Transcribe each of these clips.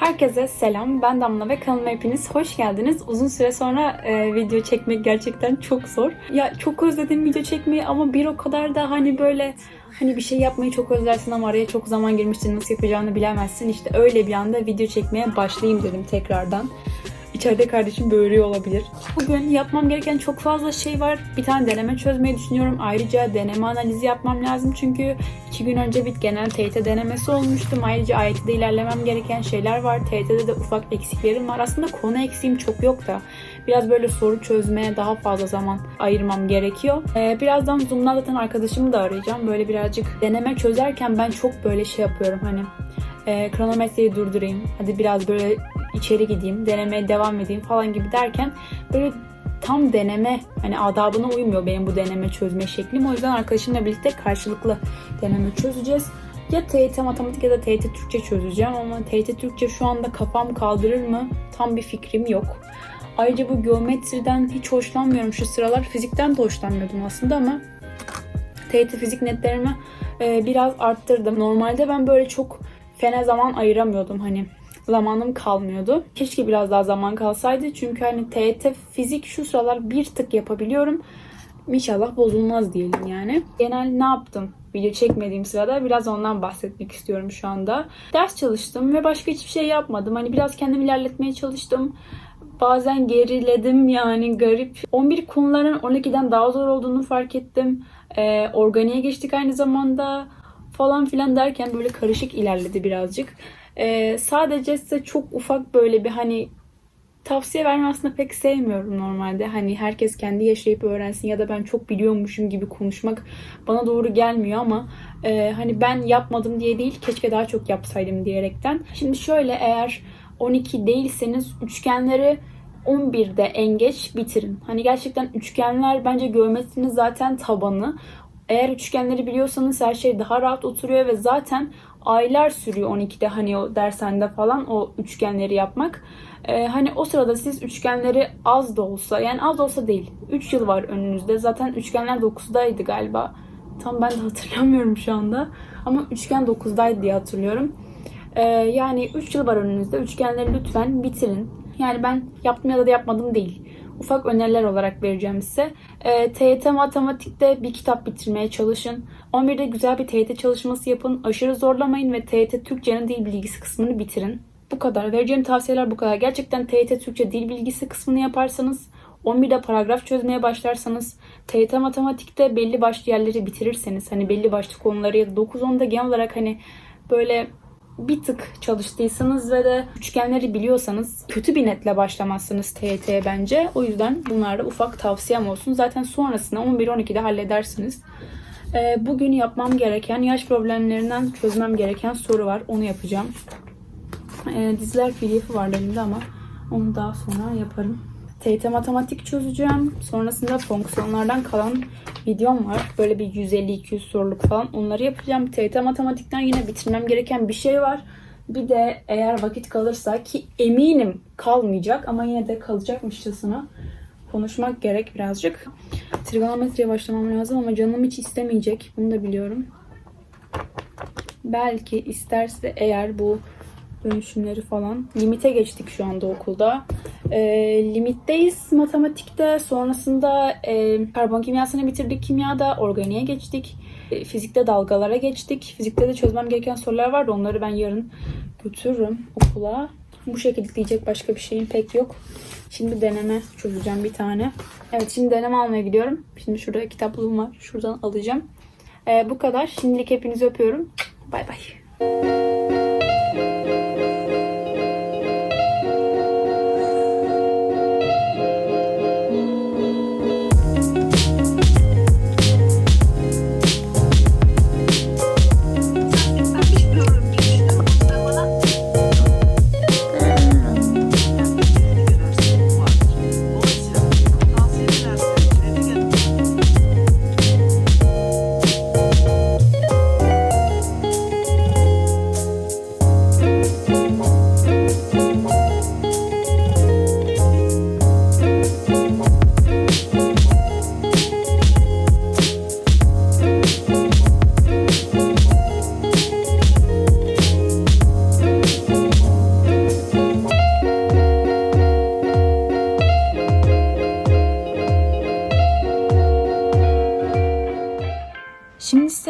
Herkese selam. Ben Damla ve kanalıma hepiniz hoş geldiniz. Uzun süre sonra e, video çekmek gerçekten çok zor. Ya çok özledim video çekmeyi ama bir o kadar da hani böyle hani bir şey yapmayı çok özlersin ama araya çok zaman girmiştir nasıl yapacağını bilemezsin. İşte öyle bir anda video çekmeye başlayayım dedim tekrardan. İçeride kardeşim böğürüyor olabilir. Bugün yapmam gereken çok fazla şey var. Bir tane deneme çözmeyi düşünüyorum. Ayrıca deneme analizi yapmam lazım. Çünkü iki gün önce bir genel TYT denemesi olmuştum. Ayrıca AYT'de ilerlemem gereken şeyler var. TYT'de de ufak eksiklerim var. Aslında konu eksiğim çok yok da. Biraz böyle soru çözmeye daha fazla zaman ayırmam gerekiyor. Ee, birazdan Zoom'dan zaten arkadaşımı da arayacağım. Böyle birazcık deneme çözerken ben çok böyle şey yapıyorum hani e, kronometreyi durdurayım. Hadi biraz böyle içeri gideyim, denemeye devam edeyim falan gibi derken böyle tam deneme hani adabına uymuyor benim bu deneme çözme şeklim. O yüzden arkadaşımla birlikte karşılıklı deneme çözeceğiz. Ya TYT matematik ya da TYT Türkçe çözeceğim ama TYT Türkçe şu anda kafam kaldırır mı? Tam bir fikrim yok. Ayrıca bu geometriden hiç hoşlanmıyorum şu sıralar. Fizikten de hoşlanmıyordum aslında ama TYT fizik netlerimi e, biraz arttırdım. Normalde ben böyle çok fene zaman ayıramıyordum hani zamanım kalmıyordu. Keşke biraz daha zaman kalsaydı çünkü hani TET fizik şu sıralar bir tık yapabiliyorum. İnşallah bozulmaz diyelim yani. Genel ne yaptım? Video çekmediğim sırada biraz ondan bahsetmek istiyorum şu anda. Ders çalıştım ve başka hiçbir şey yapmadım. Hani biraz kendimi ilerletmeye çalıştım. Bazen geriledim yani garip. 11 konuların 12'den daha zor olduğunu fark ettim. Ee, organiğe geçtik aynı zamanda falan filan derken böyle karışık ilerledi birazcık. Ee, sadece size çok ufak böyle bir hani tavsiye vermeyi aslında pek sevmiyorum normalde. Hani herkes kendi yaşayıp öğrensin ya da ben çok biliyormuşum gibi konuşmak bana doğru gelmiyor ama e, hani ben yapmadım diye değil keşke daha çok yapsaydım diyerekten. Şimdi şöyle eğer 12 değilseniz üçgenleri 11'de en geç bitirin. Hani gerçekten üçgenler bence geometrinin zaten tabanı. Eğer üçgenleri biliyorsanız her şey daha rahat oturuyor ve zaten aylar sürüyor 12'de hani o dershanede falan o üçgenleri yapmak. Ee, hani o sırada siz üçgenleri az da olsa yani az da olsa değil 3 yıl var önünüzde. Zaten üçgenler 9'daydı galiba. Tam ben de hatırlamıyorum şu anda. Ama üçgen 9'daydı diye hatırlıyorum. Ee, yani 3 yıl var önünüzde. Üçgenleri lütfen bitirin. Yani ben yaptım ya da yapmadım değil ufak öneriler olarak vereceğim size. E, TYT matematikte bir kitap bitirmeye çalışın. 11'de güzel bir TYT çalışması yapın. Aşırı zorlamayın ve TYT Türkçenin dil bilgisi kısmını bitirin. Bu kadar. Vereceğim tavsiyeler bu kadar. Gerçekten TYT Türkçe dil bilgisi kısmını yaparsanız 11'de paragraf çözmeye başlarsanız, TYT matematikte belli başlı yerleri bitirirseniz, hani belli başlı konuları ya da 9-10'da genel olarak hani böyle bir tık çalıştıysanız ve de üçgenleri biliyorsanız kötü bir netle başlamazsınız TYT'ye bence. O yüzden bunlarda ufak tavsiyem olsun. Zaten sonrasında 11-12'de halledersiniz. Ee, bugün yapmam gereken yaş problemlerinden çözmem gereken soru var. Onu yapacağım. Ee, diziler pdf'i var elimde ama onu daha sonra yaparım. TYT matematik çözeceğim. Sonrasında fonksiyonlardan kalan videom var. Böyle bir 150-200 soruluk falan. Onları yapacağım. TYT matematikten yine bitirmem gereken bir şey var. Bir de eğer vakit kalırsa ki eminim kalmayacak ama yine de kalacakmışçasına konuşmak gerek birazcık. Trigonometriye başlamam lazım ama canım hiç istemeyecek. Bunu da biliyorum. Belki isterse eğer bu dönüşümleri falan. Limite geçtik şu anda okulda. E, limitteyiz matematikte. Sonrasında e, karbon kimyasını bitirdik kimyada. Organiğe geçtik. E, fizikte dalgalara geçtik. Fizikte de çözmem gereken sorular vardı. Onları ben yarın götürürüm okula. Bu şekilde diyecek başka bir şeyim pek yok. Şimdi deneme çözeceğim bir tane. Evet şimdi deneme almaya gidiyorum. Şimdi şurada kitaplığım var. Şuradan alacağım. E, bu kadar. Şimdilik hepinizi öpüyorum. Bay bay.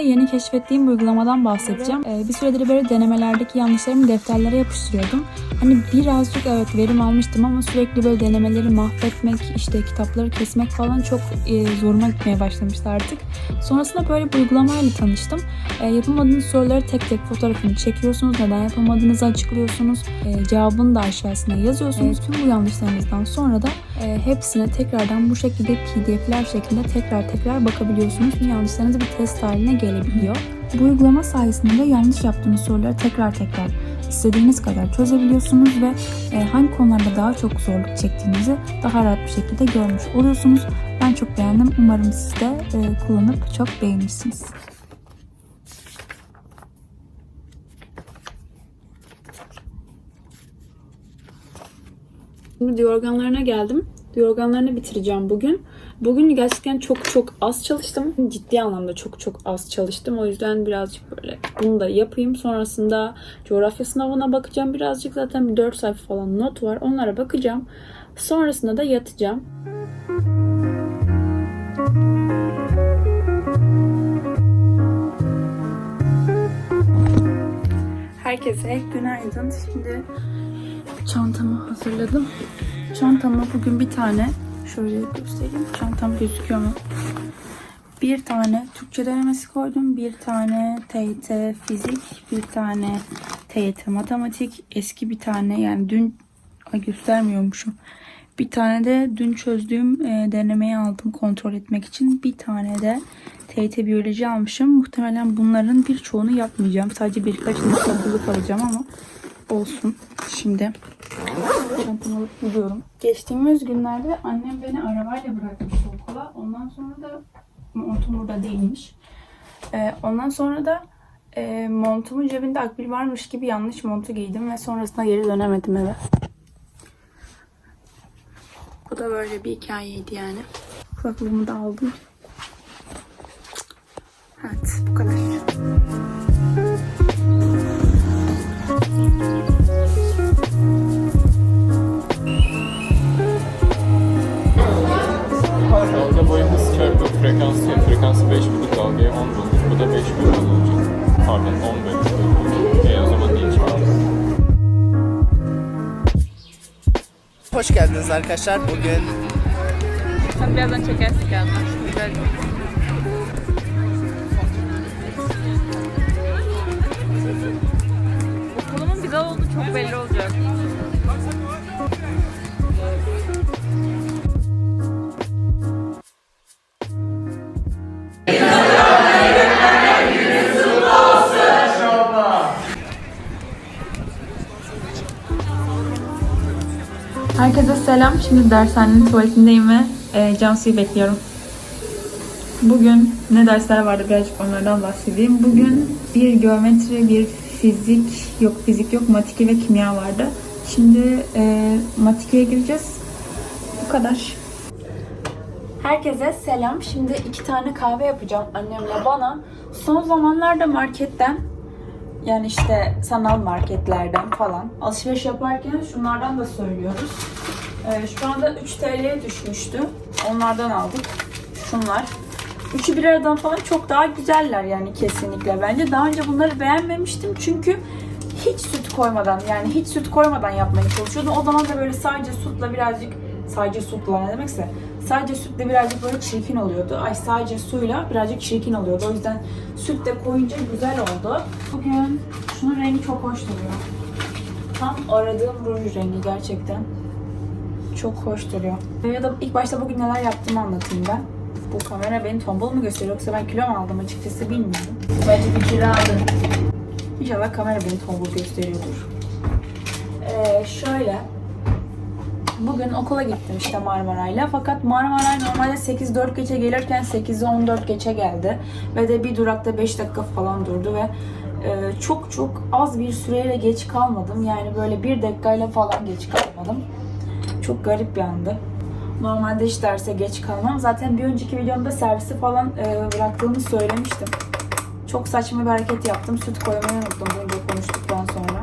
Yeni keşfettiğim uygulamadan bahsedeceğim. Ee, bir süredir böyle denemelerdeki yanlışlarımı defterlere yapıştırıyordum. Hani birazcık evet verim almıştım ama sürekli böyle denemeleri mahvetmek, işte kitapları kesmek falan çok e, zoruma gitmeye başlamıştı artık. Sonrasında böyle bir uygulamayla tanıştım. E, yapamadığınız soruları tek tek fotoğrafını çekiyorsunuz. Neden yapamadığınızı açıklıyorsunuz. E, cevabını da aşağısına yazıyorsunuz. tüm bu yanlışlarınızdan sonra da e, hepsine tekrardan bu şekilde pdf'ler şeklinde tekrar tekrar bakabiliyorsunuz. Bu yanlışlarınız bir test haline gelebiliyor. Bu uygulama sayesinde de yanlış yaptığınız soruları tekrar tekrar istediğiniz kadar çözebiliyorsunuz ve e, hangi konularda daha çok zorluk çektiğinizi daha rahat bir şekilde görmüş oluyorsunuz. Ben çok beğendim. Umarım siz de e, kullanıp çok beğenirsiniz. Şimdi diyorganlarına geldim. Diyorganlarını bitireceğim bugün. Bugün gerçekten çok çok az çalıştım. Ciddi anlamda çok çok az çalıştım. O yüzden birazcık böyle bunu da yapayım. Sonrasında coğrafya sınavına bakacağım. Birazcık zaten bir 4 sayfa falan not var. Onlara bakacağım. Sonrasında da yatacağım. Herkese günaydın. Şimdi çantamı hazırladım. Çantama bugün bir tane şöyle göstereyim. Çantam gözüküyor mu? Bir tane Türkçe denemesi koydum. Bir tane TYT fizik, bir tane TYT matematik, eski bir tane yani dün ay göstermiyormuşum. Bir tane de dün çözdüğüm e, denemeyi aldım kontrol etmek için. Bir tane de TYT biyoloji almışım. Muhtemelen bunların birçoğunu yapmayacağım. Sadece birkaçını takılıp alacağım ama olsun. Şimdi çantamı alıp gidiyorum. Geçtiğimiz günlerde annem beni arabayla bırakmıştı okula. Ondan sonra da montum burada değilmiş. Ee, ondan sonra da e, montumun cebinde akbil varmış gibi yanlış montu giydim ve sonrasında geri dönemedim eve. Bu da böyle bir hikayeydi yani. Kulaklığımı da aldım. Evet bu kadar. Frekansı ya. Frekansı 5,5 dalgaya 10 bölünür. Bu da 5 bölü olacak. Pardon 10 bölü. E o zaman çarpı. Hoş geldiniz arkadaşlar. Bugün Sen birazdan çekersin kendini. Güzel. Okulumun güzel olduğu çok belli olacak. Herkese selam. Şimdi dershanenin tuvaletindeyim ve e, Cansu'yu bekliyorum. Bugün ne dersler vardı birazcık onlardan bahsedeyim. Bugün bir geometri, bir fizik, yok fizik yok, matike ve kimya vardı. Şimdi e, matikeye gireceğiz. Bu kadar. Herkese selam. Şimdi iki tane kahve yapacağım annemle bana. Son zamanlarda marketten yani işte sanal marketlerden falan alışveriş yaparken şunlardan da söylüyoruz. Ee, şu anda 3 TL'ye düşmüştü. Onlardan aldık. Şunlar. Üçü bir aradan falan çok daha güzeller yani kesinlikle bence. Daha önce bunları beğenmemiştim çünkü hiç süt koymadan yani hiç süt koymadan yapmaya çalışıyordum. O zaman da böyle sadece sütle birazcık sadece sütle ne demekse sadece sütle birazcık böyle çirkin oluyordu. Ay sadece suyla birazcık çirkin oluyordu. O yüzden süt de koyunca güzel oldu. Bugün şunun rengi çok hoş duruyor. Tam aradığım ruj rengi gerçekten. Çok hoş duruyor. Ya da ilk başta bugün neler yaptığımı anlatayım ben. Bu kamera beni tombul mu gösteriyor yoksa ben kilo mu aldım açıkçası bilmiyorum. Bence bir kilo aldım. İnşallah kamera beni tombul gösteriyordur. Ee, şöyle. Bugün okula gittim işte Marmaray'la. Fakat Marmaray normalde 8-4 geçe gelirken 8'e 14 geçe geldi. Ve de bir durakta 5 dakika falan durdu ve e, çok çok az bir süreyle geç kalmadım. Yani böyle bir dakikayla falan geç kalmadım. Çok garip bir andı. Normalde hiç derse geç kalmam. Zaten bir önceki videomda servisi falan e, bıraktığımı söylemiştim. Çok saçma bir hareket yaptım. Süt koymayı unuttum bunu konuştuktan sonra.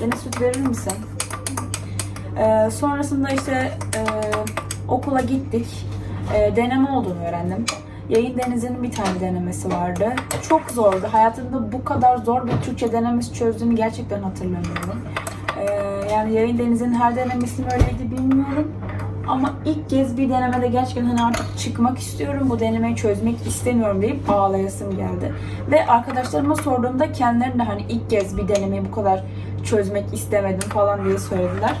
Yine süt verir misin? Ee, sonrasında işte e, okula gittik. E, deneme olduğunu öğrendim. Yayın Deniz'in bir tane denemesi vardı. Çok zordu. Hayatımda bu kadar zor bir Türkçe denemesi çözdüğümü gerçekten hatırlamıyorum. Ee, yani Yayın Deniz'in her denemesi mi öyleydi bilmiyorum. Ama ilk kez bir denemede gerçekten hani artık çıkmak istiyorum, bu denemeyi çözmek istemiyorum deyip ağlayasım geldi. Ve arkadaşlarıma sorduğumda kendileri de hani ilk kez bir denemeyi bu kadar çözmek istemedim falan diye söylediler.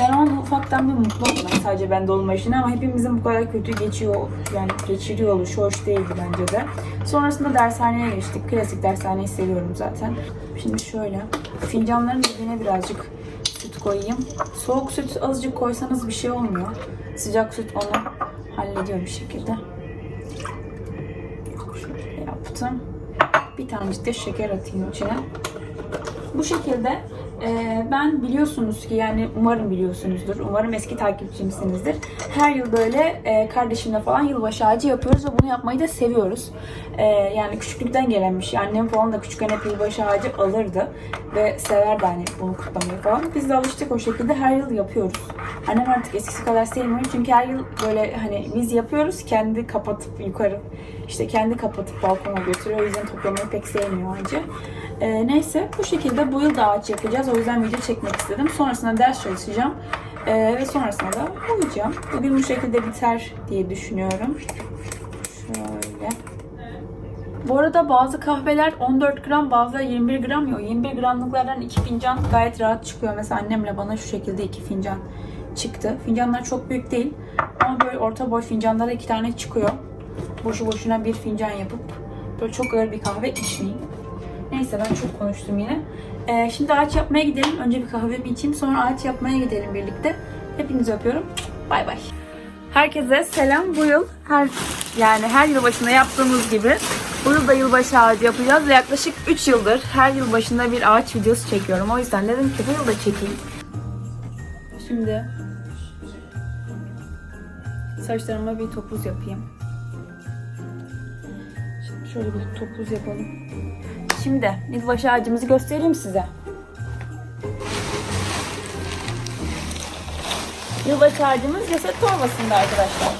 Ona ufaktan bir mutlu. Yani sadece bende olma işine ama hepimizin bu kadar kötü geçiyor, yani geçiriyor oluşu hoş değildi bence de. Sonrasında dershaneye geçtik. Klasik dershaneyi seviyorum zaten. Şimdi şöyle, fincanların dibine birazcık süt koyayım. Soğuk süt azıcık koysanız bir şey olmuyor. Sıcak süt onu hallediyor bir şekilde. Şöyle yaptım. Bir tanecik de şeker atayım içine. Bu şekilde e, ben biliyorsunuz ki yani umarım biliyorsunuzdur. Umarım eski takipçimsinizdir. Her yıl böyle e, kardeşimle falan yılbaşı ağacı yapıyoruz ve bunu yapmayı da seviyoruz. E, yani küçüklükten gelen bir şey. Annem falan da küçükken hep yılbaşı ağacı alırdı ve severdi hani bunu kutlamayı falan. Biz de alıştık o şekilde her yıl yapıyoruz. Annem artık eskisi kadar sevmiyor çünkü her yıl böyle hani biz yapıyoruz kendi kapatıp yukarı işte kendi kapatıp balkona götürüyor. O yüzden toplamayı pek sevmiyor ağacı. Ee, neyse bu şekilde bu yıl da ağaç yapacağız. O yüzden video çekmek istedim. Sonrasında ders çalışacağım. Ee, ve sonrasında da uyuyacağım. Bugün bu şekilde biter diye düşünüyorum. Şöyle. Bu arada bazı kahveler 14 gram bazıları 21 gram yok. 21 gramlıklardan 2 fincan gayet rahat çıkıyor. Mesela annemle bana şu şekilde 2 fincan çıktı. Fincanlar çok büyük değil. Ama böyle orta boy fincanlara 2 tane çıkıyor. Boşu boşuna bir fincan yapıp böyle çok ağır bir kahve içmeyeyim. Neyse ben çok konuştum yine. Ee, şimdi ağaç yapmaya gidelim. Önce bir kahvemi içeyim sonra ağaç yapmaya gidelim birlikte. Hepinizi öpüyorum. Bay bay. Herkese selam. Bu yıl her yani her yıl başında yaptığımız gibi bu yıl da yılbaşı ağacı yapacağız ve yaklaşık 3 yıldır her yıl başında bir ağaç videosu çekiyorum. O yüzden dedim ki bu yıl da çekeyim. Şimdi saçlarıma bir topuz yapayım. Şimdi şöyle bir topuz yapalım. Şimdi yılbaşı ağacımızı göstereyim size. Yılbaşı ağacımız ceset torbasında arkadaşlar.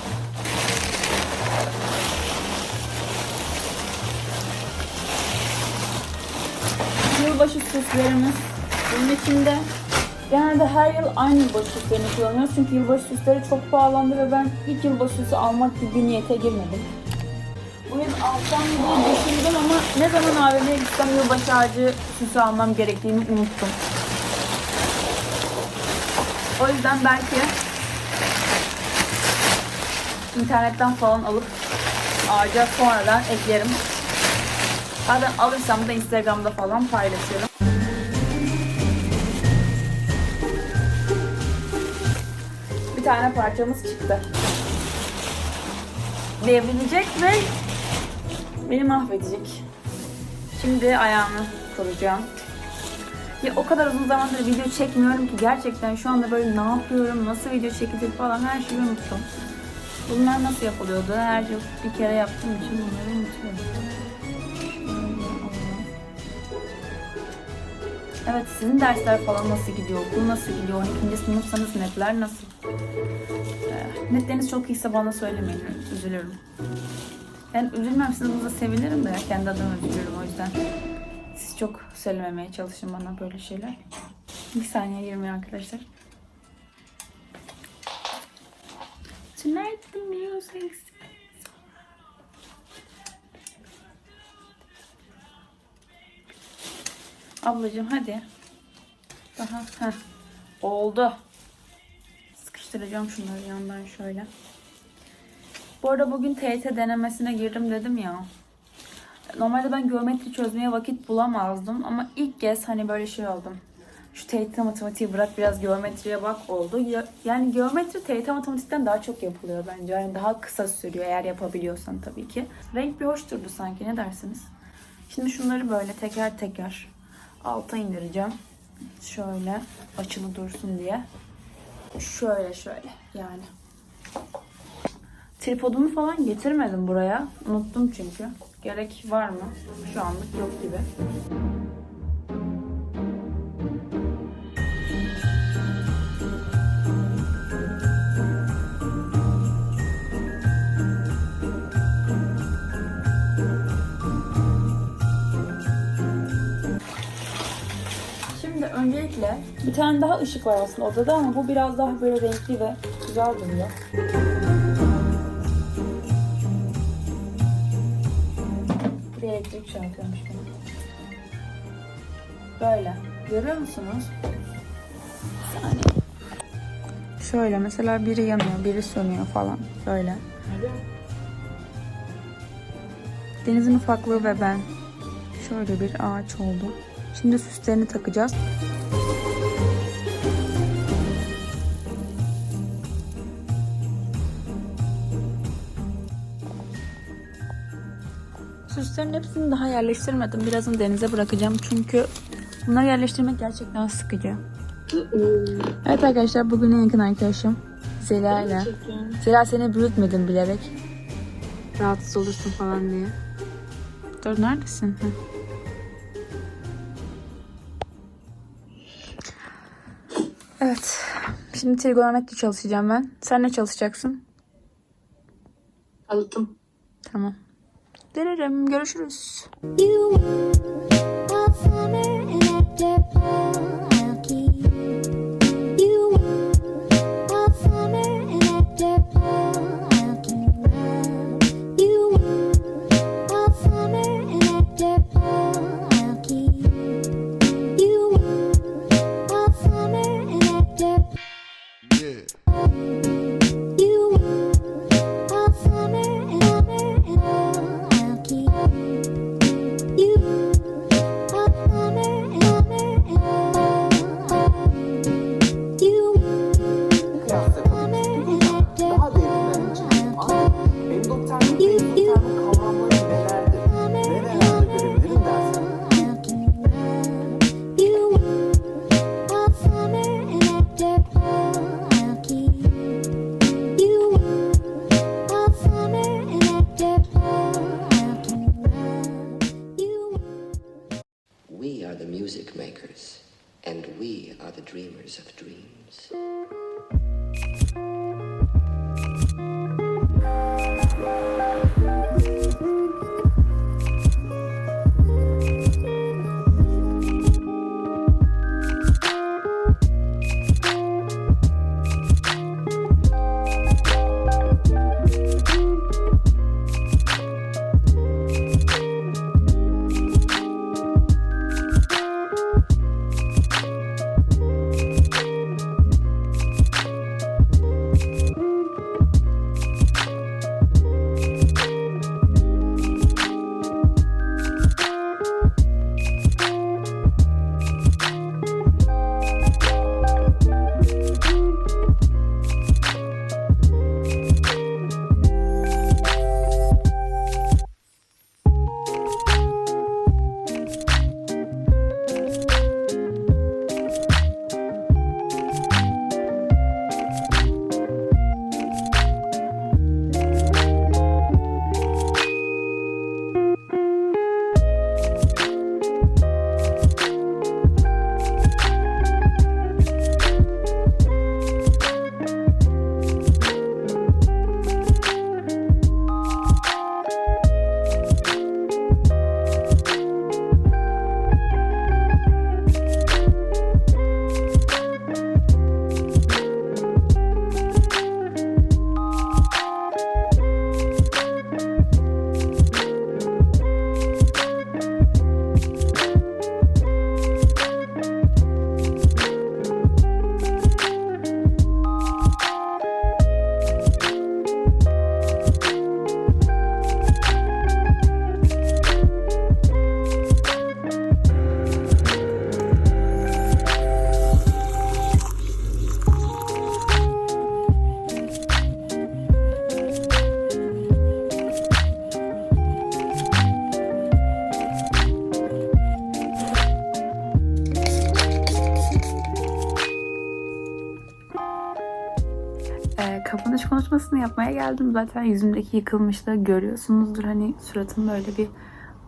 Yılbaşı süslerimiz bunun içinde. Genelde her yıl aynı yılbaşı süslerini kullanıyoruz. Çünkü yılbaşı süsleri çok pahalandı ve ben hiç yılbaşı süsü almak gibi niyete girmedim. Alsam diye düşündüm ama ne zaman AVM'ye gitsem yılbaşı ağacı süsü almam gerektiğini unuttum. O yüzden belki internetten falan alıp ağaca sonradan eklerim. Zaten alırsam da Instagram'da falan paylaşıyorum. Bir tane parçamız çıktı. Devrilecek ve beni mahvedecek. Şimdi ayağımı kuracağım. Ya o kadar uzun zamandır video çekmiyorum ki gerçekten şu anda böyle ne yapıyorum, nasıl video çekilir falan her şeyi unuttum. Bunlar nasıl yapılıyordu? Her yıl bir kere yaptığım için bunları unutuyorum. Evet sizin dersler falan nasıl gidiyor? Okul nasıl gidiyor? 12. sınıfsanız netler nasıl? Ee, netleriniz çok iyiyse bana söylemeyin. Üzülürüm. Ben üzülmem siz burada sevinirim de. Kendi adıma üzülürüm o yüzden. Siz çok söylememeye çalışın bana böyle şeyler. Bir saniye girmiyor arkadaşlar. Tonight the music Ablacığım hadi. Daha heh. oldu. Sıkıştıracağım şunları yandan şöyle. Bu arada bugün TYT denemesine girdim dedim ya. Normalde ben geometri çözmeye vakit bulamazdım ama ilk kez hani böyle şey oldum. Şu TYT matematiği bırak biraz geometriye bak oldu. Ya- Yani geometri TYT matematikten daha çok yapılıyor bence. Yani daha kısa sürüyor eğer yapabiliyorsan tabii ki. Renk bir hoş durdu sanki ne dersiniz? Şimdi şunları böyle teker teker alta indireceğim. Şöyle açılı dursun diye. Şöyle şöyle yani. Tripodunu falan getirmedim buraya. Unuttum çünkü. Gerek var mı? Şu anlık yok gibi. Şimdi öncelikle bir tane daha ışık var aslında odada ama bu biraz daha böyle renkli ve güzel duruyor. Bir elektrik çarpıyormuş bana. Böyle. Görüyor musunuz? Bir saniye. Şöyle mesela biri yanıyor, biri sönüyor falan. Böyle. Denizin ufaklığı ve ben. Şöyle bir ağaç oldu. Şimdi süslerini takacağız. Süslerin hepsini daha yerleştirmedim. Birazını denize bırakacağım çünkü bunları yerleştirmek gerçekten sıkıcı. Evet arkadaşlar bugün en yakın arkadaşım Zela ile. Zela seni büyütmedim bilerek. Rahatsız olursun falan diye. Dur neredesin? Heh. Evet. Şimdi trigonometri çalışacağım ben. Sen ne çalışacaksın? Alıttım. Tamam. Görüşürüz. Yapmaya geldim. Zaten yüzümdeki yıkılmışlığı görüyorsunuzdur. Hani suratım böyle bir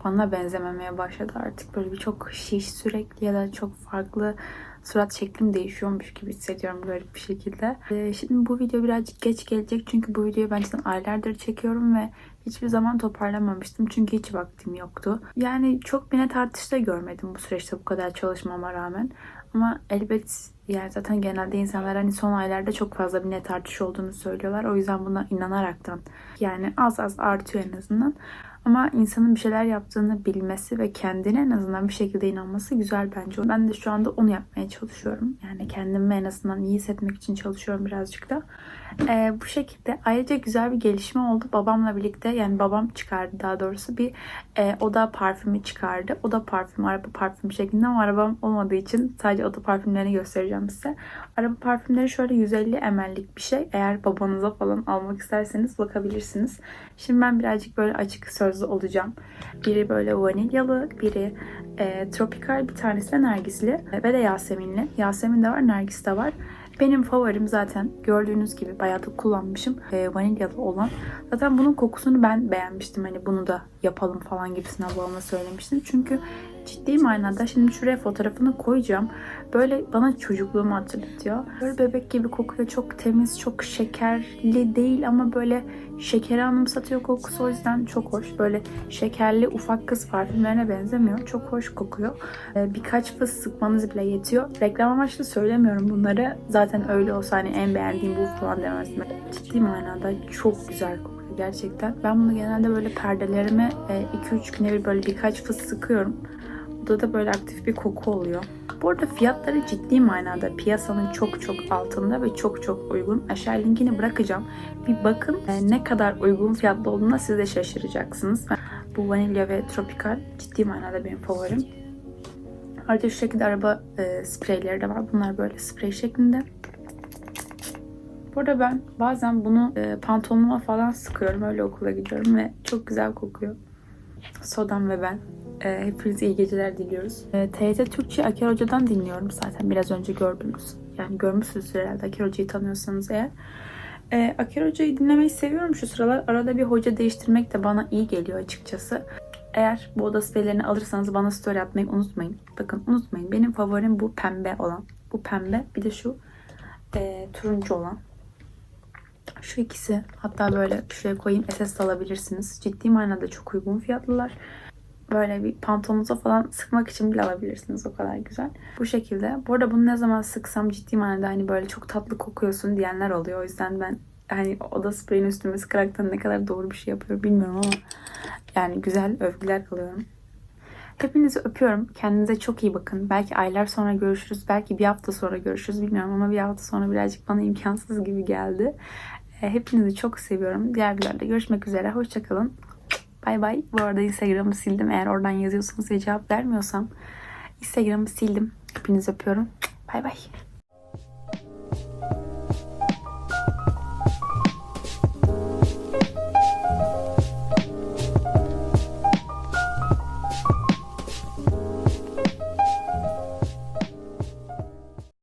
bana benzememeye başladı artık. Böyle bir çok şiş sürekli ya da çok farklı surat şeklim değişiyormuş gibi hissediyorum garip bir şekilde. Ee, şimdi bu video birazcık geç gelecek çünkü bu videoyu ben zaten aylardır çekiyorum ve hiçbir zaman toparlamamıştım çünkü hiç vaktim yoktu. Yani çok bir net artış da görmedim bu süreçte bu kadar çalışmama rağmen. Ama elbet yani zaten genelde insanlar hani son aylarda çok fazla bir net artış olduğunu söylüyorlar. O yüzden buna inanaraktan yani az az artıyor en azından. Ama insanın bir şeyler yaptığını bilmesi ve kendine en azından bir şekilde inanması güzel bence. Ben de şu anda onu yapmaya çalışıyorum. Yani kendimi en azından iyi hissetmek için çalışıyorum birazcık da. Ee, bu şekilde ayrıca güzel bir gelişme oldu. Babamla birlikte yani babam çıkardı daha doğrusu bir e, oda parfümü çıkardı. Oda parfümü, araba parfümü şeklinde ama arabam olmadığı için sadece oda parfümlerini göstereceğim size. Araba parfümleri şöyle 150 ml'lik bir şey. Eğer babanıza falan almak isterseniz bakabilirsiniz. Şimdi ben birazcık böyle açık sözlü olacağım. Biri böyle vanilyalı, biri e, tropikal, bir tanesi de nergisli ve de yaseminli. Yasemin de var, nergis de var. Benim favorim zaten gördüğünüz gibi bayağı da kullanmışım. E, vanilyalı olan. Zaten bunun kokusunu ben beğenmiştim. Hani bunu da yapalım falan gibisinden babama söylemiştim. Çünkü ciddi manada şimdi şuraya fotoğrafını koyacağım. Böyle bana çocukluğumu hatırlatıyor. Böyle bebek gibi kokuyor. Çok temiz, çok şekerli değil ama böyle şekeri anımsatıyor kokusu. O yüzden çok hoş. Böyle şekerli ufak kız parfümlerine benzemiyor. Çok hoş kokuyor. Ee, birkaç fıs sıkmanız bile yetiyor. Reklam amaçlı söylemiyorum bunları. Zaten öyle olsa hani en beğendiğim bu falan demezdim. Ciddi manada çok güzel kokuyor gerçekten. Ben bunu genelde böyle perdelerime 2-3 güne bir böyle birkaç fıs sıkıyorum. Burada da böyle aktif bir koku oluyor. Bu arada fiyatları ciddi manada piyasanın çok çok altında ve çok çok uygun. Aşağı linkini bırakacağım. Bir bakın e, ne kadar uygun fiyatlı olduğuna siz de şaşıracaksınız. Bu vanilya ve tropikal ciddi manada benim favorim. Ayrıca şu şekilde araba e, spreyleri de var. Bunlar böyle sprey şeklinde. Bu arada ben bazen bunu e, pantolonuma falan sıkıyorum. Öyle okula gidiyorum ve çok güzel kokuyor. Sodam ve ben. E, hepinize iyi geceler diliyoruz. E, TYT Türkçe Aker Hoca'dan dinliyorum zaten biraz önce gördünüz. Yani görmüşsünüz herhalde Aker Hoca'yı tanıyorsanız eğer. E, Aker Hoca'yı dinlemeyi seviyorum şu sıralar. Arada bir hoca değiştirmek de bana iyi geliyor açıkçası. Eğer bu oda spreylerini alırsanız bana story atmayı unutmayın. Bakın unutmayın benim favorim bu pembe olan. Bu pembe bir de şu e, turuncu olan. Şu ikisi hatta böyle şuraya koyayım SS alabilirsiniz. Ciddi manada çok uygun fiyatlılar. Böyle bir pantolonunuza falan sıkmak için bile alabilirsiniz. O kadar güzel. Bu şekilde. Bu arada bunu ne zaman sıksam ciddi manada hani böyle çok tatlı kokuyorsun diyenler oluyor. O yüzden ben hani oda spreyini üstüme sıkaraktan ne kadar doğru bir şey yapıyor bilmiyorum ama yani güzel övgüler alıyorum. Hepinizi öpüyorum. Kendinize çok iyi bakın. Belki aylar sonra görüşürüz. Belki bir hafta sonra görüşürüz. Bilmiyorum ama bir hafta sonra birazcık bana imkansız gibi geldi. E, Hepinizi çok seviyorum. Diğer videolarda görüşmek üzere. Hoşçakalın. Bay bay. Bu arada Instagram'ı sildim. Eğer oradan yazıyorsanız ve cevap vermiyorsam Instagram'ı sildim. Hepinizi öpüyorum. Bay bay.